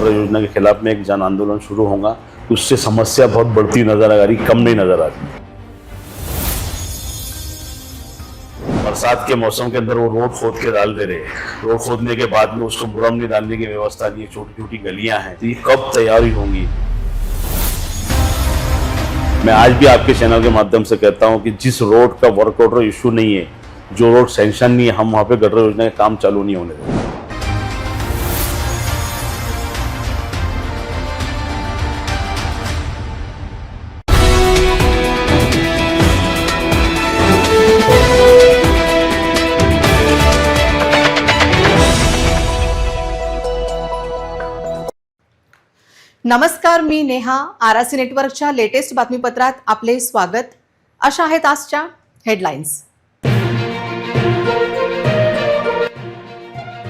Gutter योजना के खिलाफ में एक जन आंदोलन शुरू होगा। उससे समस्या बहुत बढ़ती नज़र आ रही, कम नहीं नज़र आ रही। बरसात के मौसम के अंदर वो रोड खोद के डाल दे रहे रोड खोदने के बाद में उसको बुरम नहीं डालने की व्यवस्था नहीं छोटी छोटी गलियाँ हैं। तो ये कब तैयारी होंगी? मैं आज भी आपके चैनल के माध्यम से कहता हूँ कि जिस रोड का वर्क ऑर्डर इशू नहीं है, जो रोड सेंशन नहीं है, हम वहाँ पे गटर योजना का काम चालू नहीं होने देंगे नमस्कार मी नेहा आरसी नेटवर्कच्या लेटेस्ट बातमीपत्रात आपले स्वागत. अशा आहेत आजच्या हेडलाईन्स.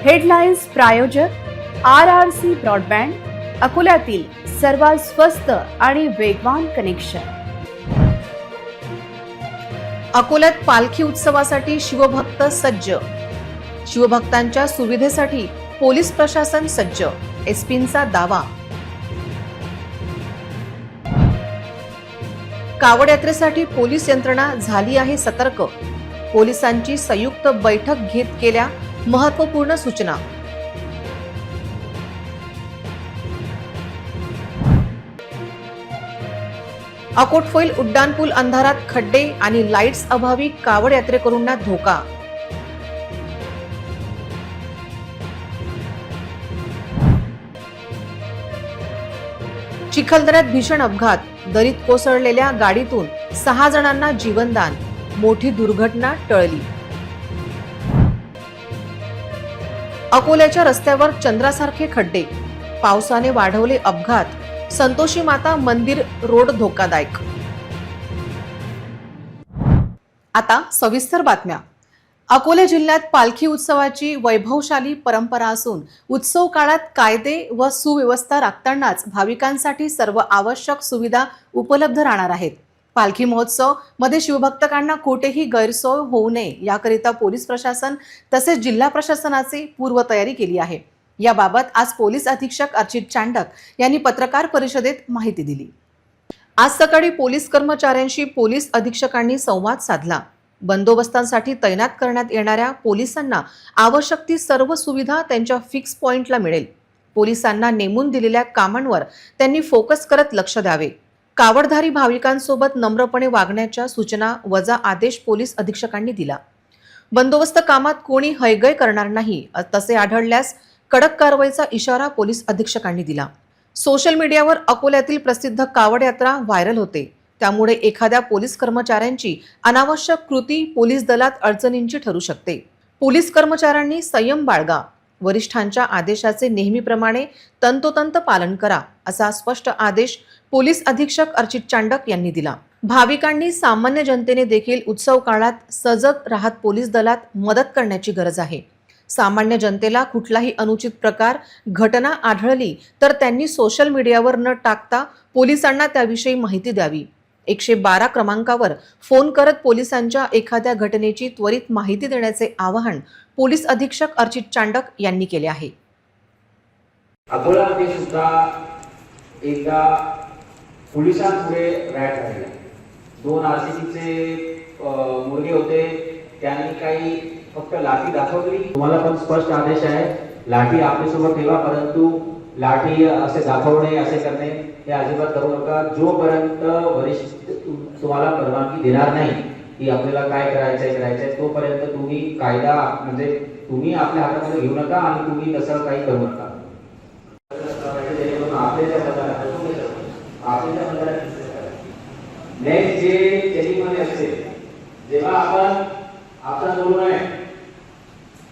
हेडलाईन्स प्रायोजक आर आर सी ब्रॉडबँड अकोल्यातील सर्वात स्वस्त आणि वेगवान कनेक्शन. अकोल्यात पालखी उत्सवासाठी शिवभक्त सज्ज. शिवभक्तांच्या सुविधेसाठी पोलीस प्रशासन सज्ज. एसपींचा दावा. कावड यात्रेसाठी पोलीस यंत्रणा झाली आहे सतर्क. पोलिसांची संयुक्त बैठक घेत केल्या महत्त्वपूर्ण सूचना. अकोटफोईल उड्डाणपूल अंधारात खड्डे आणि लाईट्स अभावी कावड यात्रेकरूंना धोका चिखलदऱ्यात भीषण अपघात. दरीत कोसळलेल्या गाडीतून सहा जणांना जीवनदान. मोठी दुर्घटना टळली. अकोल्याच्या रस्त्यावर चंद्रासारखे खड्डे. पावसाने वाढवले अपघात. संतोषी माता मंदिर रोड धोकादायक. आता सविस्तर बातम्या. अकोला जिल्ह्यात पालखी उत्सवाची वैभवशाली परंपरा असून उत्सव काळात कायदे व सुव्यवस्था राखतानाच भाविकांसाठी सर्व आवश्यक सुविधा उपलब्ध राहणार आहेत. पालखी महोत्सवमध्ये शिवभक्तकांना कुठेही गैरसोय होऊ नये याकरिता पोलीस प्रशासन तसेच जिल्हा प्रशासनाची पूर्वतयारी केली आहे. याबाबत आज पोलीस अधीक्षक अर्चित चांडक यांनी पत्रकार परिषदेत माहिती दिली. आज सकाळी पोलीस कर्मचाऱ्यांशी पोलीस अधीक्षकांनी संवाद साधला. बंदोबस्तांसाठी तैनात करण्यात येणाऱ्या पोलिसांना आवश्यक ती सर्व सुविधा त्यांच्या फिक्स पॉइंटला मिळेल. पोलिसांना नेमून दिलेल्या कामांवर त्यांनी फोकस करत लक्ष द्यावे. कावडधारी भाविकांसोबत नम्रपणे वागण्याच्या सूचना वजा आदेश पोलीस अधीक्षकांनी दिला. बंदोबस्त कामात कोणी हयगय करणार नाही तसे आढळल्यास कडक कारवाईचा इशारा पोलीस अधीक्षकांनी दिला. सोशल मीडियावर अकोल्यातील प्रसिद्ध कावड यात्रा व्हायरल होते. त्यामुळे एखाद्या पोलीस कर्मचाऱ्यांची अनावश्यक कृती पोलीस दलात अडचणींची ठरू शकते. पोलीस कर्मचाऱ्यांनी संयम बाळगा. वरिष्ठांच्या आदेशाचे नेहमीप्रमाणे तंतोतंत पालन करा असा स्पष्ट आदेश पोलीस अधीक्षक अर्चित चांडक यांनी दिला. भाविकांनी सामान्य जनतेने देखील उत्सव काळात सजग राहत पोलीस दलात मदत करण्याची गरज आहे. सामान्य जनतेला कुठलाही अनुचित प्रकार घटना आढळली तर त्यांनी सोशल मीडियावर न टाकता पोलिसांना त्याविषयी माहिती द्यावी. एकशे बारा क्रमांकावर फोन करत पोलिसांच्या एखाद्या घटनेची त्वरित माहिती देण्याचे आवाहन पोलीस अधीक्षक अर्चित चांडक यांनी केले आहे. अकोलामध्ये सुद्धा एकदा पोलिसांपुढे रॅट झाले. दोन आर सी सीचे मुलगे होते. त्यांनी काही फक्त लाठी दाखवली. तुम्हाला पण स्पष्ट आदेश आहे. लाठी आपल्यासोबत ठेवा परंतु लाठी असे दाखवणे असे करणे हे अजिबात करू नका. जोपर्यंत वरिष्ठ तुम्हाला परवानगी देणार नाही की आपल्याला काय करायचंय करायचंय तोपर्यंत तुम्ही कायदा म्हणजे तुम्ही आपल्या हातामध्ये घेऊ नका आणि तुम्ही तसं काही करू नका. नेक्स्ट जे चेकिंगमध्ये असते जेव्हा आपण आपला बोलू आहे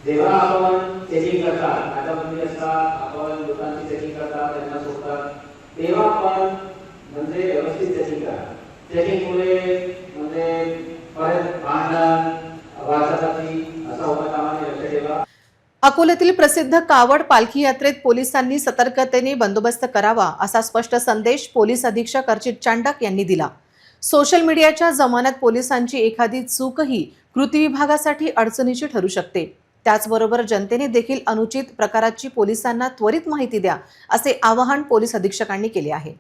जेव्हा आपण चेकिंग करतात नाकाबंदी असतात आपण लोकांची चेकिंग करतात त्यांना सोडतात तेव्हा म्हणजे व्यवस्थित त्याची करा. चेकिंगमुळे म्हणजे परत भांडण वाचासाठी असा होता कामाने लक्ष ठेवा. अकोल्यातील प्रसिद्ध कावड पालखी यात्रेत पोलिसांनी सतर्कतेने बंदोबस्त करावा असा स्पष्ट संदेश पोलीस अधीक्षक अर्चित चांडक यांनी दिला. सोशल मीडियाच्या जमान्यात पोलिसांची एखादी चूकही कृती विभागासाठी अडचणीची ठरू शकते. त्याचबरोबर जनतेने देखील अनुचित प्रकाराची पोलिसांना त्वरित माहिती द्या असे आवाहन पोलीस अधीक्षकांनी केले आहे.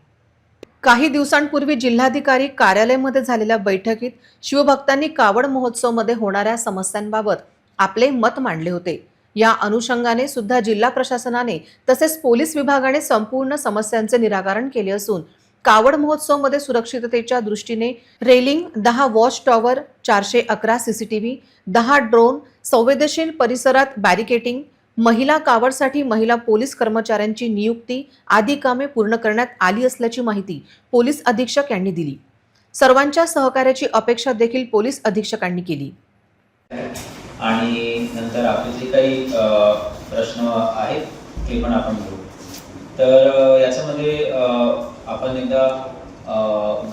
काही दिवसांपूर्वी जिल्हाधिकारी कार्यालयामध्ये झालेल्या बैठकीत शिवभक्तांनी कावड महोत्सवमध्ये होणाऱ्या समस्यांबाबत आपले मत मांडले होते. या अनुषंगाने सुद्धा जिल्हा प्रशासनाने तसेच पोलीस विभागाने संपूर्ण समस्यांचे निराकरण केले असून कावड महोत्सवमध्ये सुरक्षिततेच्या दृष्टीने रेलिंग दहा वॉच टॉवर चारशे अकरा सीसीटीव्ही दहा ड्रोन संवेदनशील परिसरात बॅरिकेटिंग महिला कावडसाठी महिला पोलीस कर्मचाऱ्यांची नियुक्ती आदी कामे पूर्ण करण्यात आली असल्याची माहिती पोलीस अधीक्षक यांनी दिली. सर्वांच्या सहकार्याची अपेक्षा देखील पोलीस अधीक्षकांनी केली. आणि नंतर आपले जे काही प्रश्न आहेत ते पण आपण घेऊ. तर याच्यामध्ये आपण एकदा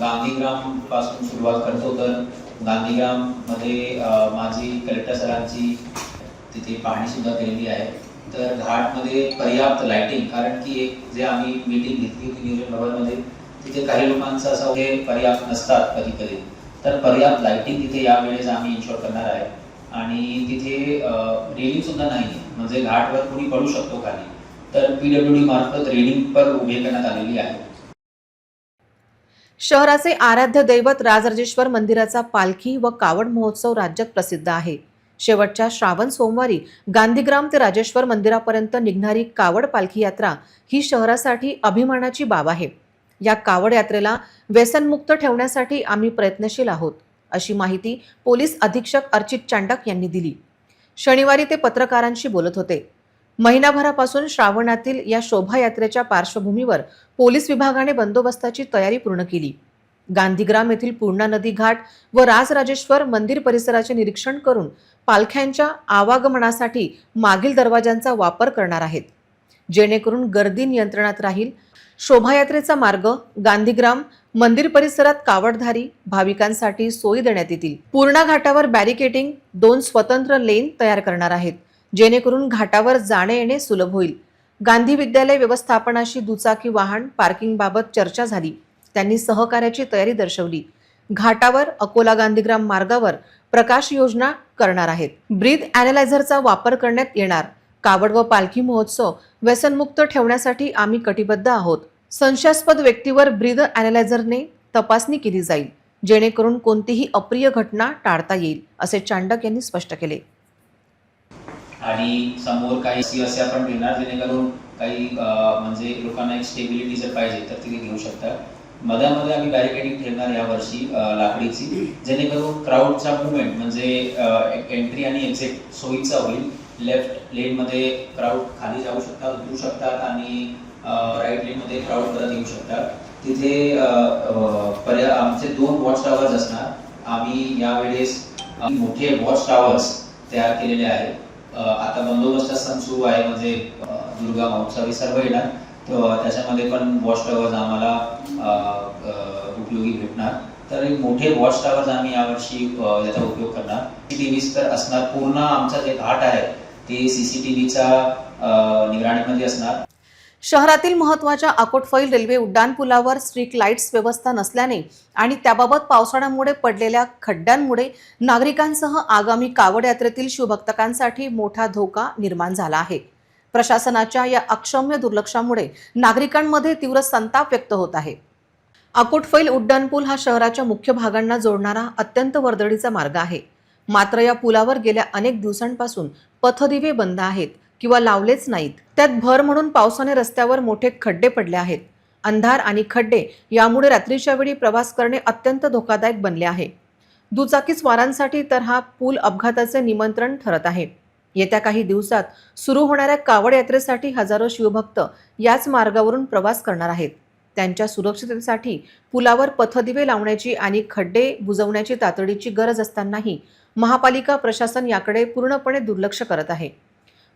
गांधीग्रामपासून सुरुवात करतो. तर गांधीग्राममध्ये माझी कलेक्टर सरांची तिथे पाहणी सुद्धा केलेली आहे. तर घाटमध्ये पर्याप्त लाइटिंग कारण की एक जे आम्ही मीटिंग घेतली होती नियोजन भवनमध्ये तिथे काही लोकांचं असं हे पर्याप्त नसतात कधी कधी तर पर्याप्त लाइटिंग तिथे यावेळेस आम्ही इन्शॉर करणार आहे. आणि तिथे रेलिंग सुद्धा नाही आहे म्हणजे घाटवर कोणी पडू शकतो खाली. तर पीडब्ल्यू डी मार्फत रेलिंग पण उभे करण्यात आलेली आहे. शहराचे आराध्य दैवत राजराजेश्वर मंदिराचा पालखी व कावड महोत्सव राज्यात प्रसिद्ध आहे. शेवटच्या श्रावण सोमवारी गांधीग्राम ते राजेश्वर मंदिरापर्यंत निघणारी कावड पालखी यात्रा ही शहरासाठी अभिमानाची बाब आहे. या कावड यात्रेला व्यसनमुक्त ठेवण्यासाठी आम्ही प्रयत्नशील आहोत अशी माहिती पोलीस अधीक्षक अर्चित चांडक यांनी दिली. शनिवारी ते पत्रकारांशी बोलत होते. महिनाभरापासून श्रावणातील या शोभायात्रेच्या पार्श्वभूमीवर पोलीस विभागाने बंदोबस्ताची तयारी पूर्ण केली. गांधीग्राम येथील पूर्णा नदी घाट व राजराजेश्वर मंदिर परिसराचे निरीक्षण करून पालख्यांच्या आवागमनासाठी मागील दरवाजांचा वापर करणार आहेत. जेणेकरून गर्दी नियंत्रणात राहील. शोभायात्रेचा मार्ग गांधीग्राम मंदिर परिसरात कावडधारी भाविकांसाठी सोयी देण्यात येतील. पूर्णा घाटावर बॅरिकेटिंग दोन स्वतंत्र लेन तयार करणार आहेत. जेणेकरून घाटावर जाणे येणे सुलभ होईल. गांधी विद्यालय व्यवस्थापनाशी दुचाकी वाहन पार्किंगबाबत चर्चा झाली. त्यांनी सहकार्याची तयारी दर्शवली. घाटावर अकोला गांधीग्राम मार्गावर प्रकाश योजना करणार आहेत. ब्रीद अॅनालायझरचा वापर करण्यात येणार. कावड व पालखी महोत्सव व्यसनमुक्त ठेवण्यासाठी आम्ही कटिबद्ध आहोत. संशयास्पद व्यक्तीवर ब्रीद अॅनालायझरने तपासणी केली जाईल जेणेकरून कोणतीही अप्रिय घटना टाळता येईल असे चांडक यांनी स्पष्ट केले. आणि समोर काही सी असे आपण देणार जेणेकरून काही म्हणजे लोकांना एक स्टेबिलिटी जर पाहिजे तर तिथे घेऊ शकतात मधामध्ये आम्ही बॅरिकेडिंग ठेवणार यावर्षी वर्षी लाकडीची जेणेकरून क्राऊडचा मुवमेंट म्हणजे एंट्री आणि एक्झिट सोयीचा होईल. लेफ्ट लेनमध्ये क्राऊड खाली जाऊ शकतात उतरू शकतात आणि राईट लेनमध्ये क्राऊड परत येऊ शकतात. तिथे पर्या आमचे दोन वॉच टावर्स असणार. आम्ही यावेळेस मोठे वॉच टावर्स तयार केलेले आहेत. आता बंदोबस्त सण सुरू आहे म्हणजे दुर्गा महोत्सव सर्व येणार तर त्याच्यामध्ये पण वॉच टॉवर्स आम्हाला उपयोगी भेटणार. तर एक मोठे वॉच टॉवर्स आम्ही यावर्षी याचा उपयोग करणार. सीसीटीव्हीज तर असणार. पूर्ण आमचा जे घाट आहे ते सीसीटीव्हीच्या निगराणीमध्ये असणार. शहरातील महत्त्वाच्या अकोटफैल रेल्वे उड्डाणपुलावर स्ट्रीट लाईट्स व्यवस्था नसल्याने आणि त्याबाबत पावसाळ्यामुळे पडलेल्या खड्ड्यांमुळे नागरिकांसह आगामी कावड यात्रेतील शिवभक्तकांसाठी मोठा धोका निर्माण झाला आहे. प्रशासनाच्या या अक्षम्य दुर्लक्षामुळे नागरिकांमध्ये तीव्र संताप व्यक्त होत आहे. अकोटफैल उड्डाणपूल हा शहराच्या मुख्य भागांना जोडणारा अत्यंत वर्दळीचा मार्ग आहे. मात्र या पुलावर गेल्या अनेक दिवसांपासून पथदिवे बंद आहेत. किंवा लावलेच नाहीत. त्यात भर म्हणून पावसाने रस्त्यावर मोठे खड्डे पडले आहेत. अंधार आणि खड्डे यामुळे रात्रीच्या वेळी प्रवास करणे अत्यंत धोकादायक बनले आहे. दुचाकी स्वारांसाठी तर हा पूल अपघाताचे निमंत्रण ठरत आहे. येत्या काही दिवसात सुरू होणाऱ्या कावड यात्रेसाठी हजारो शिवभक्त याच मार्गावरून प्रवास करणार आहेत. त्यांच्या सुरक्षिततेसाठी पुलावर पथदिवे लावण्याची आणि खड्डे बुजवण्याची तातडीची गरज असतानाही महापालिका प्रशासन याकडे पूर्णपणे दुर्लक्ष करत आहे.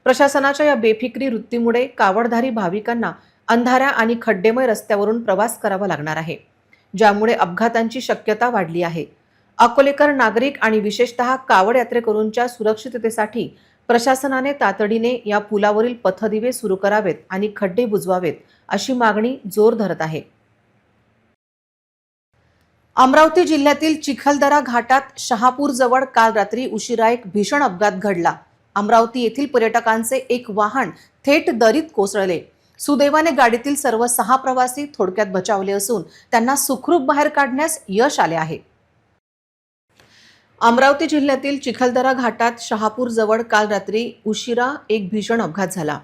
प्रशासनाच्या या बेफिक्री वृत्तीमुळे कावडधारी भाविकांना अंधाऱ्या आणि खड्डेमय रस्त्यावरून प्रवास करावा लागणार आहे ज्यामुळे अपघातांची शक्यता वाढली आहे. अकोलेकर नागरिक आणि विशेषतः कावड यात्रेकरूंच्या सुरक्षिततेसाठी प्रशासनाने तातडीने या पुलावरील पथदिवे सुरू करावेत आणि खड्डे बुजवावेत अशी मागणी जोर धरत आहे. अमरावती जिल्ह्यातील चिखलदरा घाटात शहापूरजवळ काल रात्री उशिरा एक भीषण अपघात घडला. अमरावती येथील पर्यटकांचे एक वाहन थेट दरीत कोसळले. सुदैवाने गाडीतील सर्व सहा प्रवासी थोडक्यात बचावले असून त्यांना सुखरूप बाहेर काढण्यास यश आले आहे. अमरावती जिल्ह्यातील चिखलदरा घाटात शहापूर जवळ काल रात्री उशिरा एक भीषण अपघात झाला.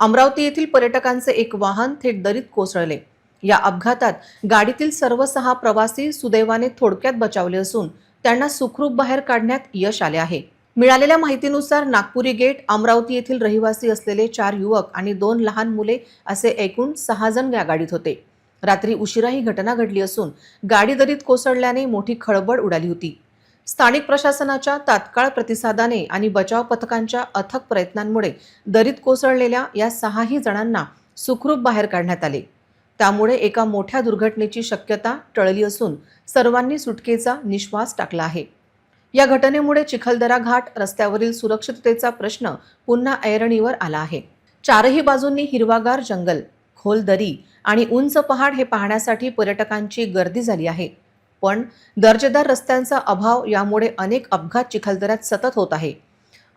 अमरावती येथील पर्यटकांचे एक वाहन थेट दरीत कोसळले. या अपघातात गाडीतील सर्व सहा प्रवासी सुदैवाने थोडक्यात बचावले असून त्यांना सुखरूप बाहेर काढण्यात यश आले आहे. मिळालेल्या माहितीनुसार नागपुरी गेट अमरावती येथील रहिवासी असलेले चार युवक आणि दोन लहान मुले असे एकूण सहा जण या गाडीत होते. रात्री उशिरा ही घटना घडली असून गाडी दरीत कोसळल्याने मोठी खळबळ उडाली होती. स्थानिक प्रशासनाच्या तात्काळ प्रतिसादाने आणि बचाव पथकांच्या अथक प्रयत्नांमुळे दरीत कोसळलेल्या या सहाही जणांना सुखरूप बाहेर काढण्यात आले. त्यामुळे एका मोठ्या दुर्घटनेची शक्यता टळली असून सर्वांनी सुटकेचा निश्वास टाकला आहे. या घटनेमुळे चिखलदरा घाट रस्त्यावरील सुरक्षिततेचा प्रश्न पुन्हा ऐरणीवर आला आहे. चारही बाजूंनी हिरवागार जंगल खोल दरी आणि उंच पहाड हे पाहण्यासाठी पर्यटकांची गर्दी झाली आहे. पण दर्जेदार रस्त्यांचा अभाव यामुळे अनेक अपघात चिखलदऱ्यात सतत होत आहे.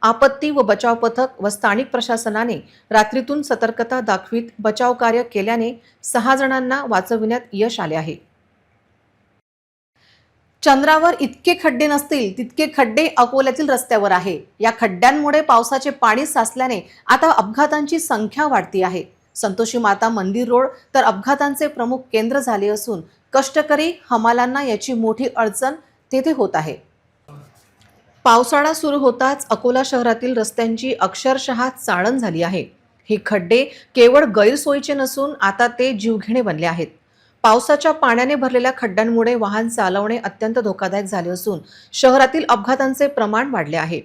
आपत्ती व बचाव पथक व स्थानिक प्रशासनाने रात्रीतून सतर्कता दाखवीत बचाव कार्य केल्याने सहा जणांना वाचविण्यात यश आले आहे. चंद्रावर इतके खड्डे नसतील तितके खड्डे अकोल्यातील रस्त्यावर आहे. या खड्ड्यांमुळे पावसाचे पाणी साचल्याने आता अपघातांची संख्या वाढती आहे. संतोषी माता मंदिर रोड तर अपघातांचे प्रमुख केंद्र झाले असून कष्टकरी हमालांना याची मोठी अडचण तेथे होत आहे. पावसाळा सुरू होताच अकोला शहरातील रस्त्यांची अक्षरशः चाळण झाली आहे. हे खड्डे केवळ गैरसोयीचे नसून आता ते जीवघेणे बनले आहेत. पावसाच्या पाण्याने भरलेल्या खड्ड्यांमुळे वाहन चालवणे अत्यंत धोकादायक झाले असून शहरातील अपघातांचे प्रमाण वाढले आहे.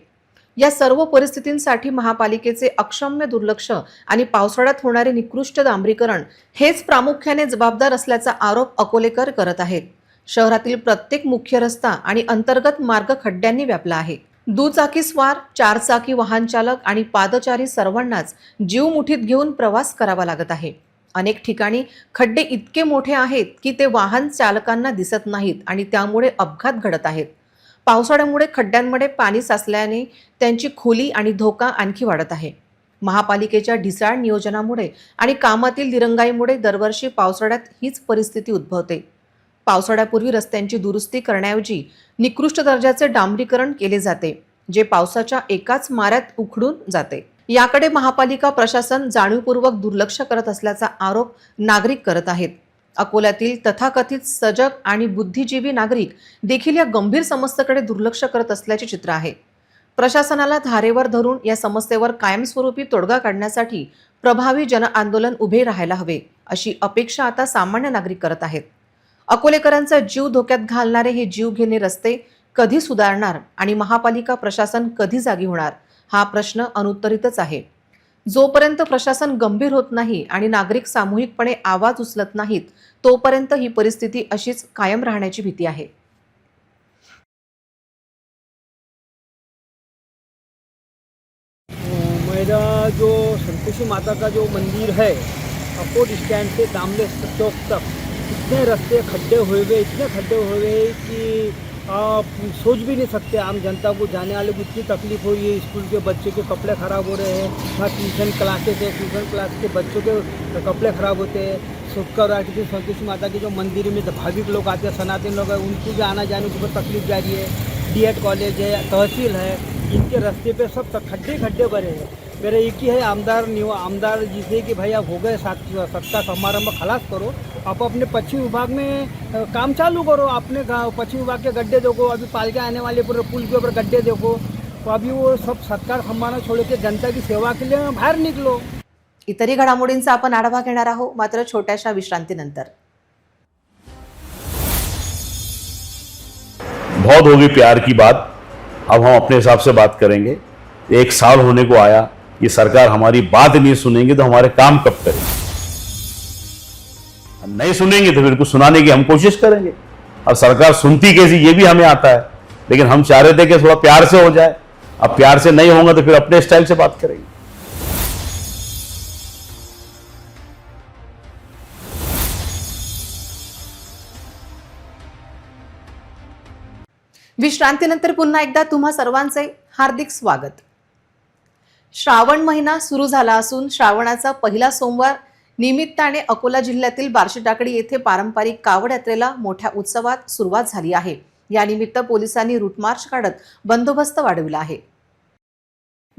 या सर्व परिस्थितींसाठी महापालिकेचे अक्षम्य दुर्लक्ष आणि पावसाळ्यात होणारे निकृष्ट डांबरीकरण हेच प्रामुख्याने जबाबदार असल्याचा आरोप अकोलेकर करत आहेत. शहरातील प्रत्येक मुख्य रस्ता आणि अंतर्गत मार्ग खड्ड्यांनी व्यापला आहे. दुचाकी स्वार चारचाकी वाहन चालक आणि पादचारी सर्वांनाच जीव मुठीत घेऊन प्रवास करावा लागत आहे. अनेक ठिकाणी खड्डे इतके मोठे आहेत की ते वाहन चालकांना दिसत नाहीत आणि त्यामुळे अपघात घडत आहेत. पावसाळ्यामुळे खड्ड्यांमध्ये पाणी साचल्याने त्यांची खोली आणि धोका आणखी वाढत आहे. महापालिकेच्या ढिसाळ नियोजनामुळे आणि कामातील दिरंगाईमुळे दरवर्षी पावसाळ्यात हीच परिस्थिती उद्भवते. पावसाळ्यापूर्वी रस्त्यांची दुरुस्ती करण्याऐवजी निकृष्ट दर्जाचे डांबरीकरण केले जाते जे पावसाच्या एकाच माऱ्यात उखडून जाते. याकडे महापालिका प्रशासन जाणीवपूर्वक दुर्लक्ष करत असल्याचा आरोप नागरिक करत आहेत. अकोल्यातील तथाकथित सजग आणि बुद्धिजीवी नागरिक देखील या गंभीर समस्येकडे दुर्लक्ष करत असल्याचे चित्र आहे. प्रशासनाला धारेवर धरून या समस्येवर कायमस्वरूपी तोडगा काढण्यासाठी प्रभावी जनआंदोलन उभे राहायला हवे अशी अपेक्षा आता सामान्य नागरिक करत आहेत. अकोलेकरांचा जीव धोक्यात घालणारे हे जीवघेणे रस्ते कधी सुधारणार आणि महापालिका प्रशासन कधी जागी होणार हा प्रश्न अनुत्तरितच आहे. जोपर्यंत प्रशासन गंभीर होत नाही आणि नागरिक सामूहिकपणे आवाज उचलत नाहीत तोपर्यंत ही परिस्थिती अशीच कायम राहण्याची भीती आहे. मेरा जो संतोषी माता का जो मंदिर है अकोट स्टैंड से दामले चौक तक इतने रास्ते खड्डे हुए हुए इतने खड्डे हुए कि आप सोच भी नहीं सकते, आम जनता को जाने वाले को इतनी तकलीफ़ हो रही है, स्कूल के बच्चे के कपड़े ख़राब हो रहे हैं वहाँ ट्यूशन क्लासेस है, ट्यूशन क्लास के बच्चों के कपड़े ख़राब होते हैं। शुक्रवार के संतोषी माता के जो मंदिर में भाविक लोग आते हैं, सनातन लोग हैं, उनको भी आना जाने को तकलीफ़ जा रही है। डी कॉलेज है, तहसील है, इनके रास्ते पे सब तक खड्डे खड्डे भरे हैं। मेरा एक ही है आमदार निवा आमदार जिसे कि भाई आप हो गए सात सत्ता समारंभ खलास करो। आप अपने पश्चिम विभाग में काम चालू करो। अपने गाँव पश्चिम विभाग के गड्ढे देखो अभी पालके आने वाले पूरे पुल के ऊपर गड्ढे देखो। तो अभी वो सब सरकार संभालना छोड़ के जनता की सेवा के लिए बाहर निकलो। इतरही घडामोडींचा आपण आढावा घेणार आहोत मात्र छोट्याशा विश्रांतीनंतर. बहुत होगी प्यार की बात। अब हम अपने हिसाब से बात करेंगे। एक साल होने को आया। ये सरकार हमारी बात नहीं सुनेंगे तो हमारे काम कब करेंगे? नहीं सुनेंगे तो फिर कुछ सुनाने की हम कोशिश करेंगे। अब सरकार सुनती कैसी, ये भी हमें आता है। लेकिन हम चाह रहे थे कि थोड़ा प्यार से हो जाए। अब प्यार से नहीं होगा तो फिर अपने स्टाइल से बात करेंगे। विश्रांतीनंतर पुन्हा एकदा तुम्हा सर्वांचे हार्दिक स्वागत. श्रावण महिना सुरू झाला असून श्रावणाचा पहिला सोमवार निमित्ताने अकोला जिल्ह्यातील बार्शी टाकडी येथे पारंपरिक कावड यात्रेला मोठ्या उत्सवात सुरुवात झाली आहे. यानिमित्त पोलिसांनी रूटमार्च काढत बंदोबस्त वाढविला आहे.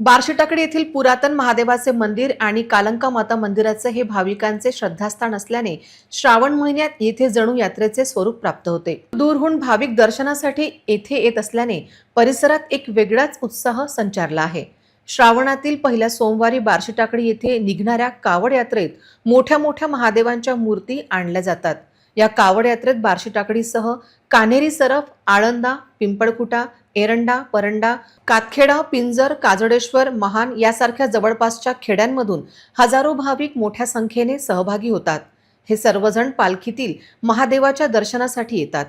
बार्शीटाकडी येथील पुरातन महादेवाचे मंदिर आणि कालंका माता मंदिराचे हे भाविकांचे श्रद्धास्थान असल्याने श्रावण महिन्यात येथे जणू यात्रेचे स्वरूप प्राप्त होते. दूरहून भाविक दर्शनासाठी येथे येत असल्याने परिसरात एक वेगळाच उत्साह संचारला आहे. श्रावणातील पहिल्या सोमवारी बार्शी टाकडी येथे निघणाऱ्या कावड यात्रेत मोठ्या मोठ्या महादेवांच्या मूर्ती आणल्या जातात. या कावड यात्रेत बार्शी टाकडीसह कान्हेरी सरफ आळंदा पिंपळकुटा एरंडा परंडा कातखेडा पिंजर काजडेश्वर महान यासारख्या जवळपासच्या खेड्यांमधून हजारो भाविक मोठ्या संख्येने सहभागी होतात. हे सर्वजण पालखीतील महादेवाच्या दर्शनासाठी येतात.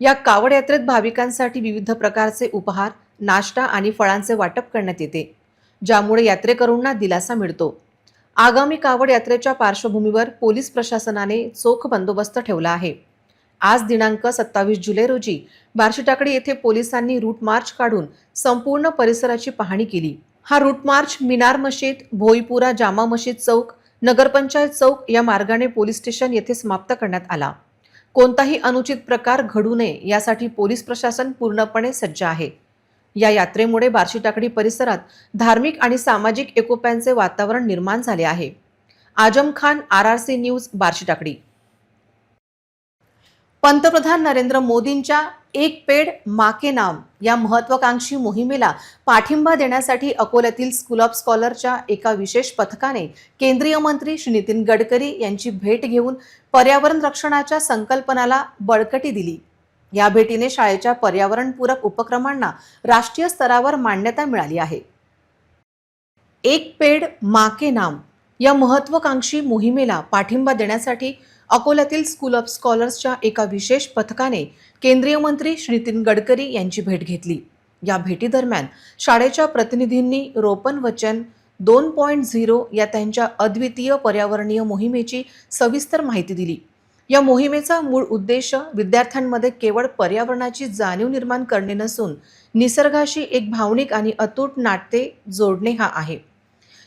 या कावड यात्रेत भाविकांसाठी विविध प्रकारचे उपहार नाश्ता आणि फळांचे वाटप करण्यात येते ज्यामुळे यात्रेकरूंना दिलासा मिळतो. आगामी कावड यात्रेच्या पार्श्वभूमीवर पोलीस प्रशासनाने चोख बंदोबस्त ठेवला आहे. आज दिनांक सत्तावीस जुलै रोजी बार्शीटाकडी येथे पोलिसांनी रूट मार्च काढून संपूर्ण परिसराची पाहणी केली. हा रूट मार्च मिनार मशीद भोईपुरा जामा मशीद चौक नगरपंचायत चौक या मार्गाने पोलीस स्टेशन येथे समाप्त करण्यात आला. कोणताही अनुचित प्रकार घडू नये यासाठी पोलीस प्रशासन पूर्णपणे सज्ज आहे. या यात्रेमुळे बार्शी टाकडी परिसरात धार्मिक आणि सामाजिक एकोप्यांचे वातावरण निर्माण झाले आहे. Azam Khan R R C news Barshi Takli पंतप्रधान नरेंद्र मोदींच्या एक पेड माके नाम या महत्वाकांक्षी मोहिमेला पाठिंबा देण्यासाठी अकोल्यातील स्कूल ऑफ स्कॉलरच्या एका विशेष पथकाने केंद्रीय मंत्री श्री नितीन गडकरी यांची भेट घेऊन पर्यावरण रक्षणाच्या संकल्पनाला बळकटी दिली. या भेटीने शाळेच्या पर्यावरणपूरक उपक्रमांना राष्ट्रीय स्तरावर मान्यता मिळाली आहे. एक पेड माके नाम या महत्वाकांक्षी मोहिमेला पाठिंबा देण्यासाठी अकोल्यातील स्कूल ऑफ स्कॉलर्सच्या एका विशेष पथकाने केंद्रीय मंत्री श्री नितीन गडकरी यांची भेट घेतली. या भेटीदरम्यान शाळेच्या प्रतिनिधींनी रोपण वचन दोन पॉईंट झिरो या त्यांच्या अद्वितीय पर्यावरणीय मोहिमेची सविस्तर माहिती दिली. या मोहिमेचा मूळ उद्देश विद्यार्थ्यांमध्ये केवळ पर्यावरणाची जाणीव निर्माण करणे नसून निसर्गाशी एक भावनिक आणि अतूट नाटते जोडणे हा आहे.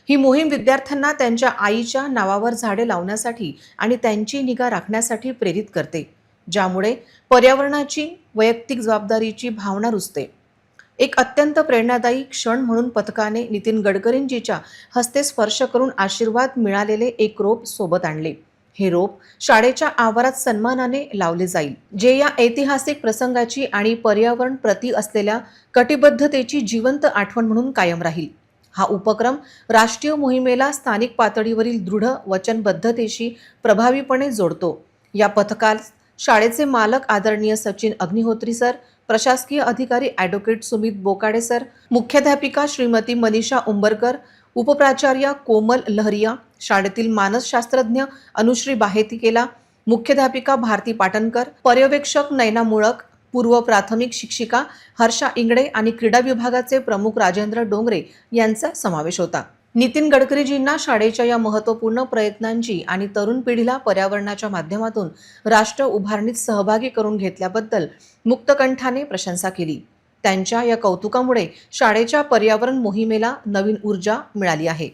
ही मोहीम विद्यार्थ्यांना त्यांच्या आईच्या नावावर झाडे लावण्यासाठी आणि त्यांची निगा राखण्यासाठी प्रेरित करते ज्यामुळे पर्यावरणाची वैयक्तिक जबाबदारीची भावना रुजते. एक अत्यंत प्रेरणादायी क्षण म्हणून पथकाने नितीन गडकरींजीच्या हस्ते स्पर्श करून आशीर्वाद मिळालेले एक रोप सोबत आणले. हे रोप शाळेच्या आवारात सन्मानाने लावले जाईल. जे या ऐतिहासिक प्रसंगाची आणि पर्यावरण प्रती असलेल्या कटिबद्धतेची जिवंत आठवण म्हणून कायम राहील. हा उपक्रम राष्ट्रीय मोहिमेला स्थानिक पातळीवरील दृढ वचनबद्धतेशी प्रभावीपणे जोडतो. या पथकात शाळेचे मालक आदरणीय सचिन अग्निहोत्री सर प्रशासकीय अधिकारी ॲडव्होकेट सुमित बोकाडे सर मुख्याध्यापिका श्रीमती मनीषा उंबरकर उपप्राचार्य कोमल लहरिया शाळेतील मानसशास्त्रज्ञ अनुश्री बाहेतिकेला मुख्याध्यापिका भारती पाटणकर पर्यवेक्षक नैना मुळक पूर्व प्राथमिक शिक्षिका हर्षा इंगडे आणि क्रीडा विभागाचे प्रमुख राजेंद्र डोंगरे यांचा समावेश होता. नितीन गडकरीजींना शाळेच्या या महत्त्वपूर्ण प्रयत्नांची आणि तरुण पिढीला पर्यावरणाच्या माध्यमातून राष्ट्र उभारणीत सहभागी करून घेतल्याबद्दल मुक्तकंठाने प्रशंसा केली. त्यांच्या या कौतुकामुळे शाळेच्या पर्यावरण मोहिमेला नवीन ऊर्जा मिळाली आहे.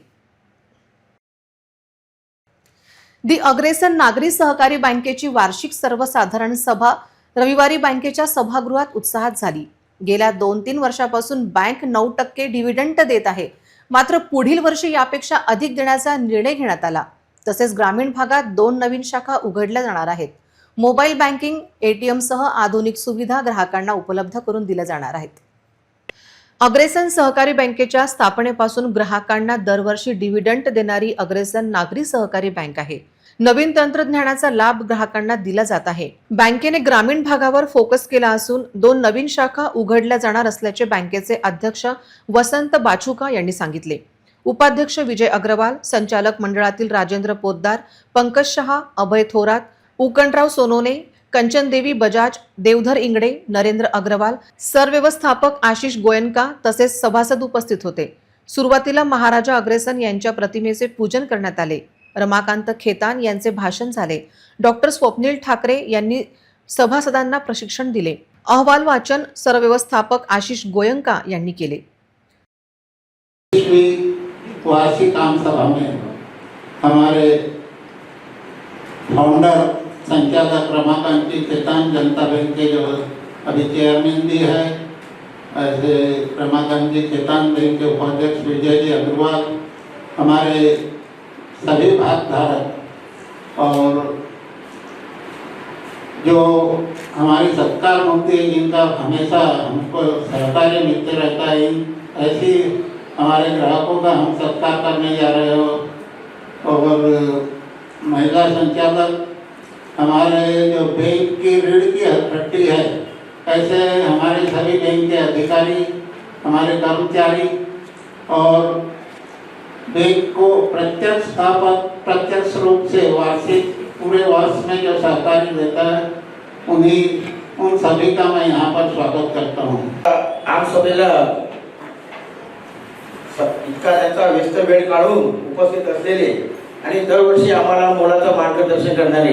दि अग्रेसन नागरी सहकारी बँकेची वार्षिक सर्वसाधारण सभा रविवारी बँकेच्या सभागृहात उत्साहात झाली. गेल्या दोन तीन वर्षापासून बँक नऊ टक्के डिव्हिडंट देत आहे. मात्र पुढील वर्षी यापेक्षा अधिक देण्याचा निर्णय घेण्यात आला. तसेच ग्रामीण भागात दोन नवीन शाखा उघडल्या जाणार आहेत. मोबाईल बँकिंग एटीएमसह आधुनिक सुविधा ग्राहकांना उपलब्ध करून दिल्या जाणार आहेत. अग्रेसन सहकारी बँकेच्या स्थापनेपासून ग्राहकांना दरवर्षी डिव्हिडंट देणारी अग्रेसन नागरी सहकारी बँक आहे. नवीन तंत्रज्ञानाचा लाभ ग्राहकांना दिला जात आहे. बँकेने ग्रामीण भागावर फोकस केला असून दोन नवीन शाखा उघडल्या जाणार असल्याचे बँकेचे अध्यक्ष वसंत बाचुका यांनी सांगितले. उपाध्यक्ष विजय अग्रवाल संचालक मंडळातील राजेंद्र पोद्दार पंकज शहा अभय थोरात उकणराव सोनोने कंचनदेवी बजाज देवधर इंगडे नरेंद्र अग्रवाल सरव्यवस्थापक आशिष गोयनका तसेच सभासद उपस्थित होते. सुरुवातीला महाराजा अग्रेसन यांच्या प्रतिमेचे पूजन करण्यात आले. रमाकांत खेतान यांचे भाषण झाले. डॉक्टर स्वप्नील ठाकरे यांनी सभासदांना प्रशिक्षण दिले. अहवाल वाचन सरव्यवस्थापक आशिष गोयंका यांनी केले. वार्षिक आम सभा में हमारे फाउंडर संचालक रमाकांत जी खेतान जनता बैंक के जो अभी चेयरमैन भी है ऐसे रमाकांत जी खेतान बैंक के उपाध्यक्ष विजय जी अग्रवाल, हमारे सभी भागधारक और जो हमारी सत्कार मूर्ति है, जिनका हमेशा हमको सहकार्य मिलते रहता है, ऐसी हमारे ग्राहकों का हम सत्कार करने जा रहे हो, और महिला संचालक हमारे जो बैंक की ऋण की हथकट्टी है ऐसे हमारे सभी बैंक के अधिकारी हमारे कर्मचारी और बैंक को प्रत्यक्ष प्रत्यक्ष रूप से वार्षिक पूरे वर्ष में जो सहकारी देता है उन्हीं उन सभी का मैं यहाँ पर स्वागत करता हूँ। आप सभेला इतका त्यांचा व्यस्त वेळ काढून उपस्थित असलेले आणि दरवर्षी आम्हाला मोलाचं मार्गदर्शन करणारे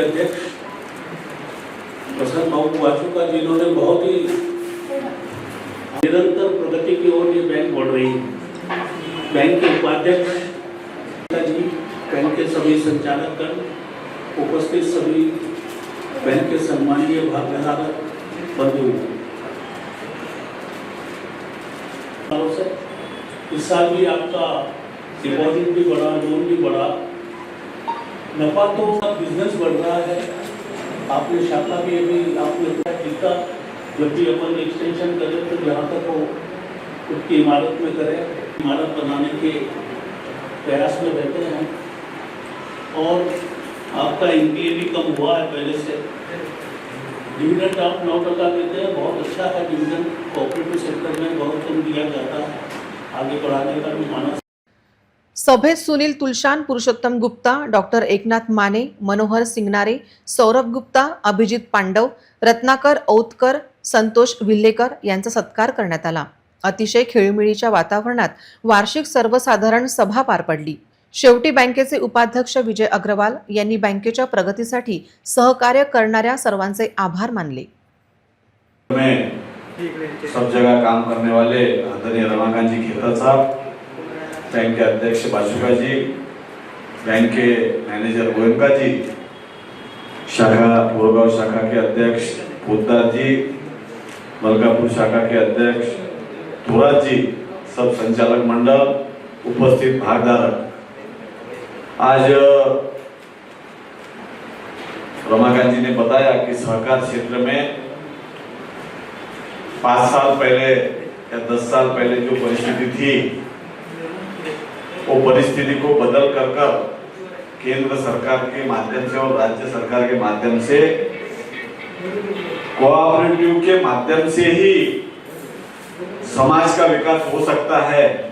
अध्यक्ष जिन्होंने बहुत ही निरंतर प्रगति की ओर ये बैंक बढ़ रही है. बैंक के उपाध्यक्ष जी, बैंक के सभी संचालकगण उपस्थित सभी बैंक के सम्मानीय भागीदार बंधु सालों से इस साल भी आपका डिपॉजिट भी बढ़ा लोन भी बढ़ा। नफा तो बिज़नेस बढ़ रहा है। आपने शाखा भी अभी आपने टीका जब भी अपन एक्सटेंशन करें तो जहाँ तक हो खुद की इमारत में करें, इमारत बनाने के प्रयास में रहते हैं। और आपका एन भी कम हुआ है पहले से। डिविडेंड आप नौ टका देते हैं। बहुत अच्छा है डिविडेंड कोऑपरेटिव सेक्टर में बहुत कम दिया जाता। है आगे बढ़ाने का भी मानस सभेत सुनील तुलशान पुरुषोत्तम गुप्ता डॉक्टर एकनाथ माने मनोहर सिंगनारे सौरभ गुप्ता अभिजित पांडव रत्नाकर औतकर संतोष विल्लेकर यांचा सत्कार करण्यात आला. अतिशय खेळीमेळीच्या वातावरणात वार्षिक सर्वसाधारण सभा पार पडली. शेवटी बँकेचे उपाध्यक्ष विजय अग्रवाल यांनी बँकेच्या प्रगतीसाठी सहकार्य करणाऱ्या सर्वांचे आभार मानले. सब जगह काम करने वाले आदरणीय रमाकांत जी खेतर साहब बैंक के अध्यक्ष बाजूका जी बैंक के मैनेजर गोयनका जी शाखा बोरगांव शाखा के अध्यक्ष पोद्दार जी मलकापुर शाखा के अध्यक्ष थोरात जी सब संचालक मंडल उपस्थित भागधारक। आज रमाकांत जी ने बताया कि सहकार क्षेत्र में पाँच साल पहले या दस साल पहले जो परिस्थिति थी, वो परिस्थिति को बदल कर कर केंद्र सरकार के माध्यम से और राज्य सरकार के माध्यम से कोऑपरेटिव के माध्यम से ही समाज का विकास हो सकता है।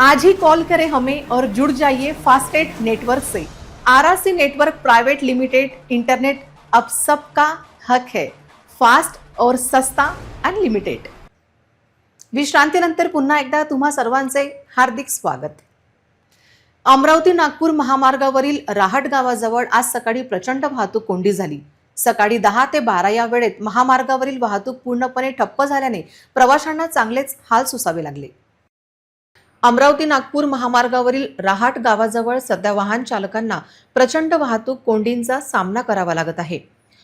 आज ही कॉल करें हमें और जुड़ जाइए फास्टेट नेटवर्क से। RRC network private limited internet अब सबका हक है। फास्ट और सस्ता अनलिमिटेड विश्रांतीनंतर पुन्हा एकदा तुम्हा सर्वांचे हार्दिक स्वागत। अमरावती नागपूर महामार्गावरील राहट गावाजवळ आज सकाळी प्रचंड वाहतूक कोंडी झाली. सकाळी दहा ते बारा या वेळेत महामार्गावरील वाहतूक पूर्णपणे ठप्प झाल्याने प्रवाशांना चांगलेच हाल सोसावे लागले. अमरावती नागपूर महामार्गावरील रहाट गावाजवळ सध्या वाहन चालकांना प्रचंड वाहतूक कोंडींचा सामना करावा लागत आहे.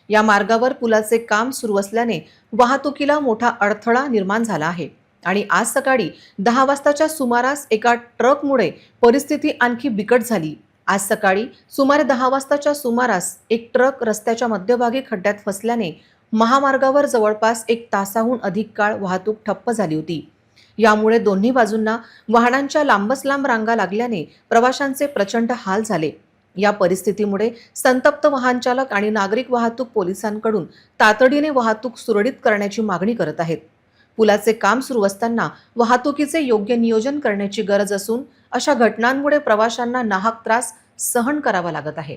या मार्गावर पुलाचे काम सुरू असल्याने वाहतुकीला मोठा अडथळा निर्माण झाला आहे. आणि आज सकाळी दहा वाजताच्या सुमारास एका ट्रकमुळे परिस्थिती आणखी बिकट झाली. आज सकाळी सुमारे दहा वाजताच्या सुमारास एक ट्रक रस्त्याच्या मध्यभागी खड्ड्यात फसल्याने महामार्गावर जवळपास एक तासाहून अधिक काळ वाहतूक ठप्प झाली होती. यामुळे दोन्ही बाजूंना वाहनांच्या लांबच लांब रांगा लागल्याने प्रवाशांचे प्रचंड हाल झाले. या परिस्थितीमुळे संतप्त वाहनचालक आणि नागरिक वाहतूक पोलिसांकडून तातडीने वाहतूक सुरळीत करण्याची मागणी करत आहेत. पुलाचे काम सुरू असताना वाहतुकीचे योग्य नियोजन करण्याची गरज असून अशा घटनांमुळे प्रवाशांना नाहक त्रास सहन करावा लागत आहे.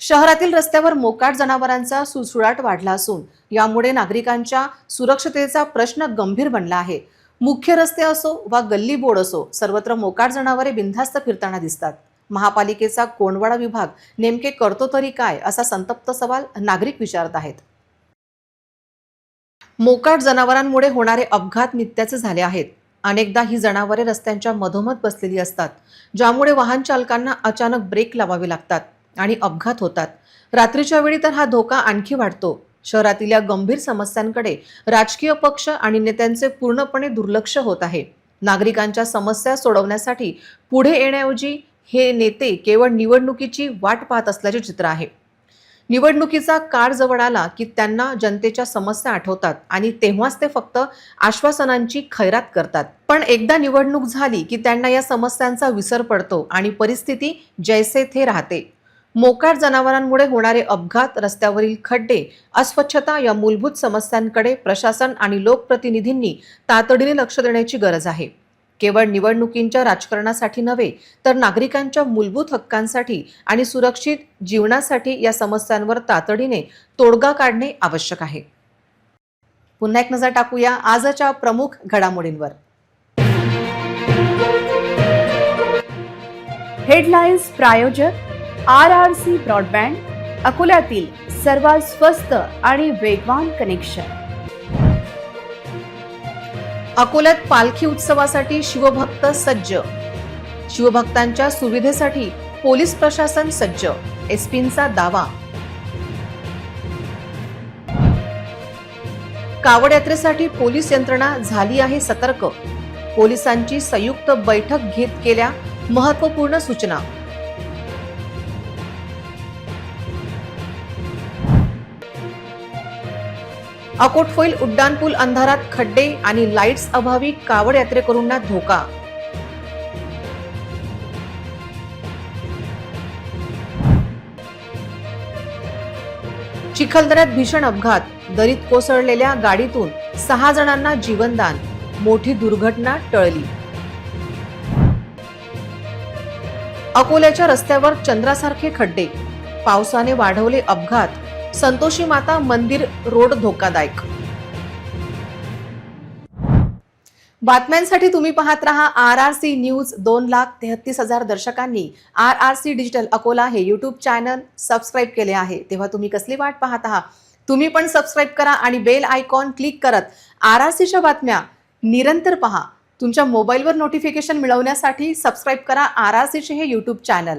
शहरातील रस्त्यावर मोकाट जनावरांचा सुळसुळाट वाढला असून यामुळे नागरिकांच्या सुरक्षतेचा प्रश्न गंभीर बनला आहे. मुख्य रस्ते असो वा गल्ली बोर्ड असो सर्वत्र मोकाट जनावरे बिनधास्त फिरताना दिसतात. महापालिकेचा कोंडवाडा विभाग नेमके करतो तरी काय असा संतप्त सवाल नागरिक विचारत आहेत. मोकाट जनावरांमुळे होणारे अपघात नित्याचे झाले आहेत. अनेकदा ही जनावरे रस्त्यांच्या मधोमध बसलेली असतात ज्यामुळे वाहन चालकांना अचानक ब्रेक लावावे लागतात. आणि अपघात होतात. रात्रीच्या वेळी तर हा धोका आणखी वाढतो. शहरातील या गंभीर समस्यांकडे राजकीय पक्ष आणि नेत्यांचे पूर्णपणे दुर्लक्ष होत आहे. नागरिकांच्या समस्या सोडवण्यासाठी पुढे येण्याऐवजी हे नेते केवळ निवडणुकीची वाट पाहत असल्याचे चित्र आहे. निवडणुकीचा काळ जवळ आला की त्यांना जनतेच्या समस्या आठवतात आणि तेव्हाच ते फक्त आश्वासनांची खैरात करतात. पण एकदा निवडणूक झाली की त्यांना या समस्यांचा विसर पडतो आणि परिस्थिती जैसे थे राहते. मोकाट जनावरांमुळे होणारे अपघात रस्त्यावरील खड्डे अस्वच्छता या मूलभूत समस्यांकडे प्रशासन आणि लोकप्रतिनिधींनी तातडीने लक्ष देण्याची गरज आहे. केवळ निवडणुकींच्या राजकारणासाठी नव्हे तर नागरिकांच्या मूलभूत हक्कांसाठी आणि सुरक्षित जीवनासाठी या समस्यांवर तातडीने तोडगा काढणे आवश्यक आहे. पुन्हा एक नजर टाकूया आजच्या प्रमुख घडामोडींवर. हेडलाईन्स प्रायोजक आर आर सी ब्रॉडबँड अकोल्यातील सर्वात स्वस्त आणि वेगवान कनेक्शन अकोल्यात पालखी उत्सवासाठी शिवभक्त सज्ज. शिवभक्तांच्या सुविधेसाठी पोलीस प्रशासन सज्ज. एसपींचा दावा. कावड यात्रेसाठी पोलीस यंत्रणा झाली आहे सतर्क. पोलिसांची संयुक्त बैठक घेत केल्या महत्त्वपूर्ण सूचना. अकोटफोईल उड्डाणपूल अंधारात खड्डे आणि लाईट्स अभावी कावड यात्रेकरूंना धोका. चिखलदऱ्यात भीषण अपघात. दरीत कोसळलेल्या गाडीतून सहा जणांना जीवनदान. मोठी दुर्घटना टळली. अकोल्याच्या रस्त्यावर चंद्रासारखे खड्डे. पावसाने वाढवले अपघात. संतोषी माता मंदिर रोड धोकादायक. बातम्यांसाठी तुम्ही पाहत रहा आर आर सी न्यूज दोन लाख तेहतीस हजार दर्शकांनी. R R C digital Akola हे यूट्यूब चॅनल सबस्क्राईब केले आहे. तेव्हा तुम्ही कसली वाट पाहत आहात? तुम्ही पण सबस्क्राईब करा आणि बेल आयकॉन क्लिक करत आर आर सीच्या बातम्या निरंतर पहा. तुमच्या मोबाईलवर नोटिफिकेशन मिळवण्यासाठी सबस्क्राईब करा आर आर सीचे हे यूट्यूब चॅनल